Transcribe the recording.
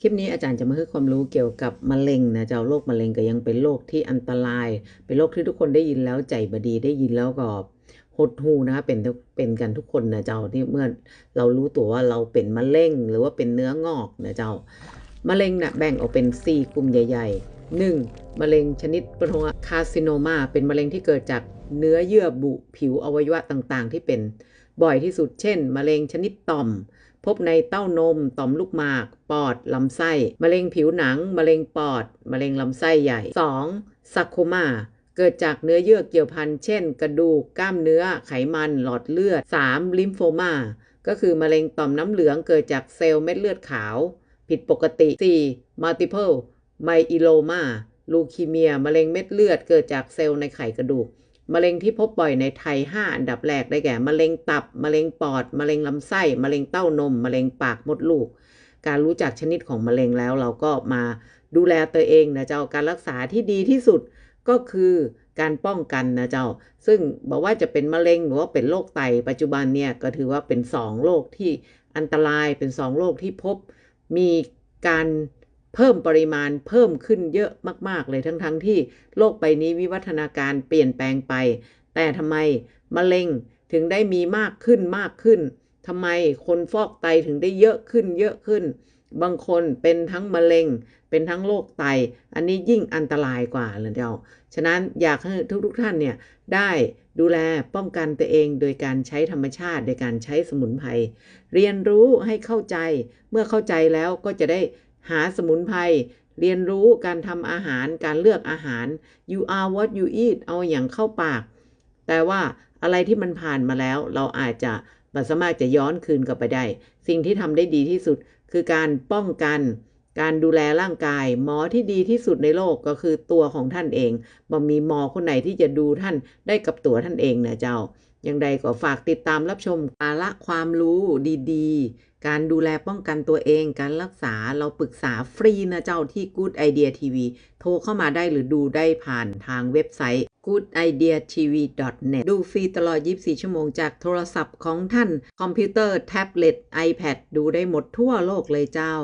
คลิปนี้อาจารย์จะมาให้ความรู้เกี่ยวกับมะเร็งนะเจ้าโรคมะเร็งก็ยังเป็นโรคที่อันตราย เป็นโรคที่ทุกคนได้ยินแล้วใจบดีได้ยินแล้วก็หดหูนะคะเป็นเป็นกันทุกคนนะเจ้าที่เมื่อเรารู้ตัวว่าเราเป็นมะเร็งหรือว่าเป็นเนื้องอกนะเจ้ามะเร็งนะ่ะแบ่งออกเป็น 4 กลุ่มใหญ่ ๆ 1. มะเร็งชนิดปฐมคาซิโนมาเป็นมะเร็งที่เกิดจากเนื้อเยื่อบุผิวอวัยวะต่างๆ ที่เป็นบ่อยที่สุดเช่น มะเร็งชนิดต่อม พบในเต้านม ต่อมลูกหมาก ปอด ลำไส้ มะเร็งผิวหนัง มะเร็งปอด มะเร็งลำไส้ใหญ่ 2. ซักโคมาเกิดจากเนื้อเยื่อเกี่ยวพัน เช่น กระดูก กล้ามเนื้อ ไขมัน หลอดเลือด 3. ลิมโฟมา ก็คือมะเร็งต่อมน้ำเหลืองเกิดจากเซลล์เม็ดเลือดขาว ผิดปกติ 4. multiple myeloma ลูคีเมีย มะเร็งเม็ดเลือดเกิดจากเซลล์ในไขกระดูก มะเร็งที่พบบ่อยในไทย 5 อันดับแรกได้แก่ มะเร็งตับ มะเร็งปอด มะเร็งลำไส้ มะเร็งเต้านม มะเร็งปากมดลูก การรู้จักชนิดของมะเร็งแล้วเราก็มาดูแลตัวเองนะเจ้า การรักษาที่ดีที่สุดก็คือการป้องกันนะเจ้า ซึ่งบอกว่าจะเป็นมะเร็งหรือว่าเป็นโรคไต ปัจจุบันเนี่ยก็ถือว่าเป็น 2 โรคที่อันตราย เป็น 2 โรคที่พบมีการ เพิ่มปริมาณเพิ่มขึ้นเยอะมาก ๆ เลยทั้งๆทที่โลกใบนี้วิวัฒนาการเปลี่ยนแปลงไป แต่ทำไมมะเร็งถึงได้มีมากขึ้นมากขึ้นทำไมคนฟอกไตถึงได้เยอะขึ้นเยอะขึ้น บางคนเป็นทั้งมะเร็ง เป็นทั้งโรคไต อันนี้ยิ่งอันตรายกว่าเลยเจ้าฉะนั้นอยากให้ทุกๆท่านเนี่ยได้ดูแลป้องกันตัวเองโดยการใช้ธรรมชาติ โดยการใช้สมุนไพร เรียนรู้ให้เข้าใจ เมื่อเข้าใจแล้วก็จะได้ หาสมุนไพรเรียนรู้การทำอาหารการเลือกอาหาร you are what you eat เอาอย่างเข้าปาก แต่ว่าอะไรที่มันผ่านมาแล้ว เราอาจจะไม่สามารถจะย้อนคืนกลับไปได้ สิ่งที่ทำได้ดีที่สุดคือการป้องกัน การดูแลร่างกาย หมอที่ดีที่สุดในโลกก็คือตัวของท่านเองบ่มีหมอคนไหนที่จะดูท่านได้กับตัวท่านเองนะเจ้า อย่างใดก็ฝากติดตามรับชมสาระความรู้ดีๆ การดูแลป้องกันตัวเอง การรักษาเราปรึกษาฟรีนะเจ้าที่ Good Idea TV โทรเข้ามาได้หรือดูได้ผ่านทางเว็บไซต์ goodideatv.net ดูฟรีตลอด 24 ชั่วโมงจากโทรศัพท์ของท่าน คอมพิวเตอร์ แท็บเล็ต iPad ดูได้หมดทั่วโลกเลยเจ้า